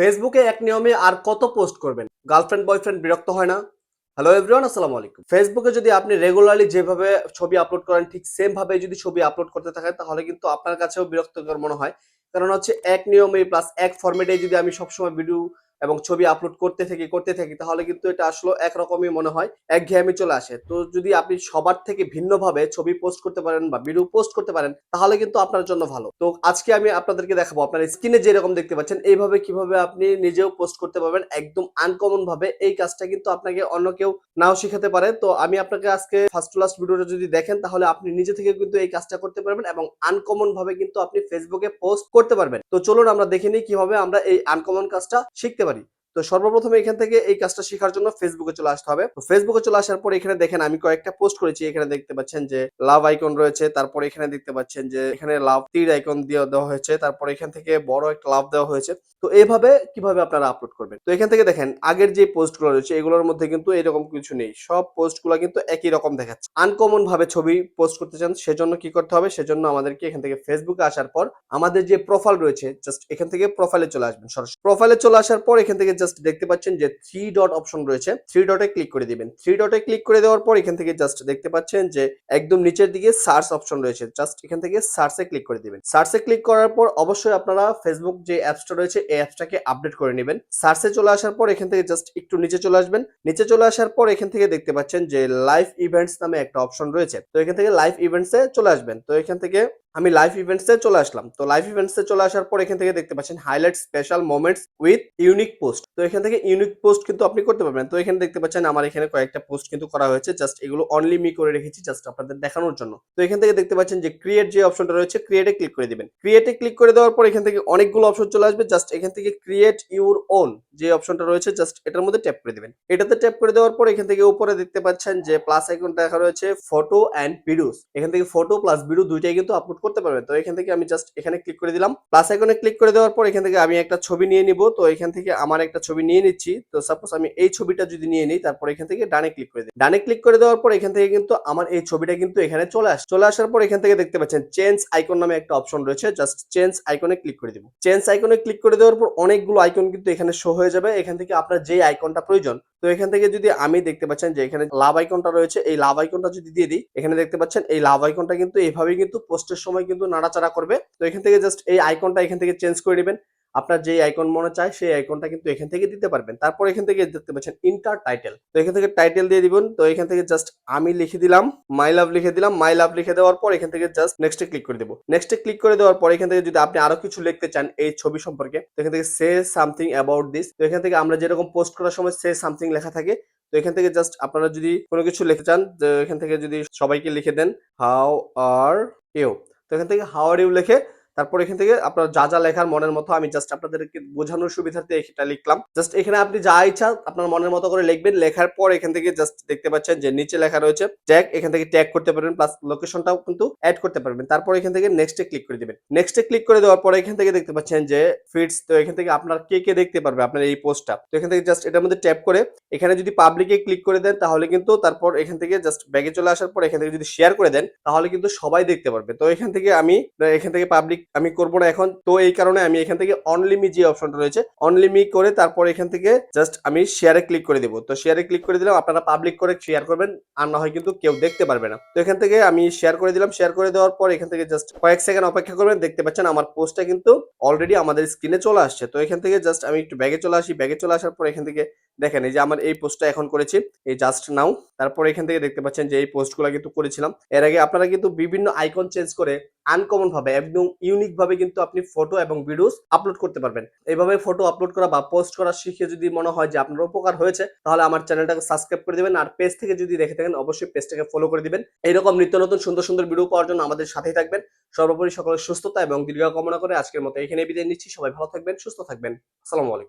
ফেসবুকে এক নিয়মে আর কত পোস্ট করবেন? গার্লফ্রেন্ড, বয়ফ্রেন্ড বিরক্ত হয় না? হ্যালো এভরিওয়ান আসসালামু আলাইকুম। ফেসবুকে যদি আপনি রেগুলারলি যেভাবে ছবি আপলোড করেন, ঠিক সেম ভাবে যদি ছবি আপলোড করতে থাকেন, তাহলে কিন্তু আপনার কাছেও বিরক্তকর মনে হয়। কারণ হচ্ছে এক নিয়মে প্লাস এক ফরম্যাটে যদি আমি সবসময় ভিডিও এবং ছবি আপলোড করতে থাকি করতে থাকি, তাহলে কিন্তু এটা আসলে একরকমই মনে হয়, একঘেয়েমি চলে আসে। তো যদি আপনি সবার থেকে ভিন্নভাবে ছবি পোস্ট করতে পারেন বা ভিডিও পোস্ট করতে পারেন, তাহলে কিন্তু আপনার জন্য ভালো। তো আজকে আমি আপনাদেরকে দেখাবো, আপনার স্ক্রিনে যেরকম দেখতে পাচ্ছেন, এইভাবে কীভাবে আপনি নিজেও পোস্ট করতে পারবেন, একদম আনকমন ভাবে এই কাজটা কিন্তু আপনাকে অন্য কেউ নাও শিখাতে পারে। তো আমি আপনাকে আজকে ফার্স্ট টু লাস্ট ভিডিওটা যদি দেখেন, তাহলে আপনি নিজে থেকে কিন্তু এই কাজটা করতে পারবেন এবং আনকমন ভাবে কিন্তু আপনি ফেসবুকে পোস্ট করতে পারবেন। তো চলুন আমরা দেখে নিই কীভাবে আমরা এই আনকমন কাজটা শিখতে পারি। পারি তো সর্বপ্রথমে এখান থেকে এই কাজটা শেখার জন্য ফেসবুকে চলে আসতে হবে। তো ফেসবুকে চলে আসার পর এখানে দেখেন আমি কয়েকটা পোস্ট করেছি। এখানে দেখতে পাচ্ছেন যে লাভ আইকন রয়েছে। তারপর এখানে দেখতে পাচ্ছেন যে এখানে লাভ তীর আইকন দিয়ে দেওয়া হয়েছে। তারপর এখান থেকে বড় একটা লাভ দেওয়া হয়েছে। তো এইভাবে কীভাবে আপনারা আপলোড করবেন? তো এখান থেকে দেখেন, আগের যে পোস্টগুলো রয়েছে, এগুলোর মধ্যে কিন্তু এরকম কিছু নেই। সব পোস্টগুলো কিন্তু একই রকম দেখাচ্ছে। আনকমন ভাবে ছবি পোস্ট করতে চান, সেজন্য কি করতে হবে? সেজন্য আমাদেরকে এখান থেকে ফেসবুকে আসার পর আমাদের যে প্রোফাইল রয়েছে জাস্ট এখান থেকে প্রোফাইলে চলে আসবেন সরাসরি। প্রোফাইলে চলে আসার পর এখান থেকে জাস্ট দেখতে পাচ্ছেন যে থ্রি ডট অপশন রয়েছে থ্রি ডটে ক্লিক করে দিবেন। থ্রি ডটে ক্লিক করে দেওয়ার পর এখান থেকে জাস্ট দেখতে পাচ্ছেন যে একদম নিচের দিকে সার্চ অপশন রয়েছে জাস্ট এখান থেকে সার্চে ক্লিক করে দিবেন। সার্চে ক্লিক করার পর অবশ্যই আপনারা ফেসবুক যে অ্যাপসটা রয়েছে, এই অ্যাপসটাকে আপডেট করে নেবেন। সার্চে চলে আসার পর এখান থেকে জাস্ট একটু নিচে চলে আসবেন। নিচে চলে আসার পর এখান থেকে দেখতে পাচ্ছেন যে লাইভ ইভেন্টস নামে একটা অপশন রয়েছে। তো এখান থেকে লাইভ ইভেন্টসে চলে আসবেন। তো এখান থেকে আমি লাইভ ইভেন্টসে চলে আসলাম। তো লাইভ ইভেন্টসে চলে আসার পর এখান থেকে দেখতে পাচ্ছেন highlight special moments with unique post তো এখান থেকে ইউনিক পোস্ট কিন্তু আপনি করতে পারবেন। তো এখানে দেখতে পাচ্ছেন আমার এখানে কয়েকটা পোস্ট কিন্তু করা হয়েছে। জাস্ট এগুলো অনলি মি করে রেখেছি জাস্ট আপনাদের দেখানোর জন্য। তো এখান থেকে দেখতে পাচ্ছেন যে ক্রিয়েট যে অপশনটা রয়েছে ক্রিয়েটে ক্লিক করে দিবেন। ক্রিয়েটে ক্লিক করে দেওয়ার পর এখান থেকে অনেকগুলো অপশন চলে আসবে। জাস্ট এখান থেকে ক্রিয়েট ইউর ওন যে অপশনটা রয়েছে জাস্ট এটার মধ্যে ট্যাপ করে দিবেন। এটাতে ট্যাপ করে দেওয়ার পর এখান থেকে উপরে দেখতে পাচ্ছেন যে প্লাস আইকন দেখা রয়েছে ফটো অ্যান্ড ভিডিওস এখান থেকে ফটো প্লাস ভিডিও দুইটাই কিন্তু আপলোড করতে পারবেন তো এখান থেকে আমি জাস্ট এখানে ক্লিক করে দিলাম। প্লাস আইকনে ক্লিক করে দেওয়ার পর এখান থেকে আমি একটা ছবি নিয়ে নিব। তো এখান থেকে আমার একটা ছবি নিয়ে নিচ্ছি। তো সাপোজ আমি এই ছবিটা যদি নিয়ে নিই, তারপর এখান থেকে ডানে ক্লিক করে দিই। ডানে ক্লিক করে দেওয়ার পর এখান থেকে কিন্তু আমার এই ছবিটা কিন্তু এখানে চলে আসে, চলে আসার পর এখান থেকে দেখতে পাচ্ছেন চেঞ্জ আইকন নামে একটা অপশন রয়েছে। জাস্ট চেঞ্জ আইকনে ক্লিক করে দিব। চেঞ্জ আইকনে ক্লিক করে দেওয়ার পর অনেকগুলো আইকন কিন্তু এখানে শো হয়ে যাবে। এখান থেকে আপনার যে আইকনটা প্রয়োজন তো এখান থেকে যদি আমি দেখতে পাচ্ছেন যে এখানে লাভ আইকনটা রয়েছে, এই লাভ আইকনটা যদি দিয়ে দিই, এখানে দেখতে পাচ্ছেন এই লাভ আইকনটা কিন্তু এইভাবেই কিন্তু পোস্টের সময় কিন্তু নাড়াচাড়া করবে। তো এখান থেকে জাস্ট এই আইকনটা এখান থেকে চেঞ্জ করে নেবেন আপনার যে আইকন মনে চায় সেই আইকনটা কিন্তু এখান থেকে দিতে পারবেন তারপর এখান থেকে দেখতে পাচ্ছেন ইন্টার টাইটেল তো এখান থেকে টাইটেল দিয়ে দিবেন তো এখান থেকে জাস্ট আমি লিখে দিলাম মাই লাভ লিখে দিলাম মাই লাভ লিখে দেওয়ার পর এখান থেকে জাস্ট নেক্সটে ক্লিক করে দেবো নেক্সটে ক্লিক করে দেওয়ার পর এখান থেকে যদি আপনি আরও কিছু লিখতে চান এই ছবি সম্পর্কে তো এখান থেকে সে সামথিং অ্যাবাউট দিস তো এখান থেকে আমরা যেরকম পোস্ট করার সময় সে সামথিং লেখা থাকে তো এখান থেকে জাস্ট আপনারা যদি কোনো কিছু লিখতে চান এখান থেকে যদি সবাইকে লিখে দেন হাউ আর ইউ তো এখান থেকে হাউ আর ইউ লিখে তারপর এখান থেকে আপনার যা যা লেখার মনের মতো আমি জাস্ট আপনাদেরকে বোঝানোর সুবিধার্থে এটা লিখলাম জাস্ট এখানে আপনি যা ইচ্ছা আপনার মনের মতো করে লিখবেন লেখার পর এখান থেকে জাস্ট দেখতে পাচ্ছেন যে নিচে লেখা রয়েছে ট্যাগ এখান থেকে ট্যাগ করতে পারবেন প্লাস লোকেশনটাও কিন্তু অ্যাড করতে পারবেন তারপর এখান থেকে নেক্সটে ক্লিক করে দিবেন নেক্সটে ক্লিক করে দেওয়ার পর এখান থেকে দেখতে পাচ্ছেন যে ফিডস তো এখান থেকে আপনার কে কে দেখতে পারবে আপনার এই পোস্টটা তো এখান থেকে জাস্ট এটার মধ্যে ট্যাপ করে এখানে যদি পাবলিকে ক্লিক করে দেন তাহলে কিন্তু তারপর এখান থেকে জাস্ট ব্যাগে চলে আসার পর এখান থেকে যদি শেয়ার করে দেন তাহলে কিন্তু সবাই দেখতে পারবে তো এখান থেকে আমি এখান থেকে পাবলিক আমি করব না এখন। তো এই কারণে আমি এখান থেকে অনলিমি যে অপশনটা রয়েছে অনলিমি করে তারপর এখান থেকে জাস্ট আমি শেয়ারে ক্লিক করে দেবো। তো শেয়ারে ক্লিক করে দিলাম, আপনারা পাবলিক করে শেয়ার করবেন, আর না হয় কিন্তু কেউ দেখতে পারবে না। তো এখান থেকে আমি শেয়ার করে দিলাম শেয়ার করে দেওয়ার পর এখান থেকে জাস্ট কয়েক সেকেন্ড অপেক্ষা করবেন, দেখতে পাচ্ছেন আমার পোস্টটা কিন্তু অলরেডি আমাদের স্ক্রিনে চলে আসছে। তো এখান থেকে জাস্ট আমি একটু ব্যাগে চলে আসি ব্যাগে চলে আসার পর এখান থেকে দেখেন, এই যে আমার এই পোস্টটা এখন করেছি, এই জাস্ট নাও তারপর এখান থেকে দেখতে পাচ্ছেন যে এই পোস্টগুলো কিন্তু করেছিলাম। এর আগে আপনারা কিন্তু বিভিন্ন আইকন চেঞ্জ করে আনকমন ভাবে একদম ইউনিক ভাবে কিন্তু আপনি ফটো এবং ভিডিওস আপলোড করতে পারবেন। এইভাবে ফটো আপলোড করা বা পোস্ট করা শিখে যদি মনে হয় যে আপনার উপকার হয়েছে, তাহলে আমার চ্যানেলটাকে সাবস্ক্রাইব করে দিবেন। আর পেজ থেকে যদি দেখে থাকেন, অবশ্যই পেজটাকে ফলো করে দিবেন। এইরকম নিত্য নতুন সুন্দর সুন্দর ভিডিও পাওয়ার জন্য আমাদের সাথেই থাকবেন। সর্বোপরি সকলের সুস্থতা এবং দীর্ঘ কামনা করে আজকের মতো এখানে বিদায় নিচ্ছি। সবাই ভালো থাকবেন, সুস্থ থাকবেন। আসসালামু আলাইকুম।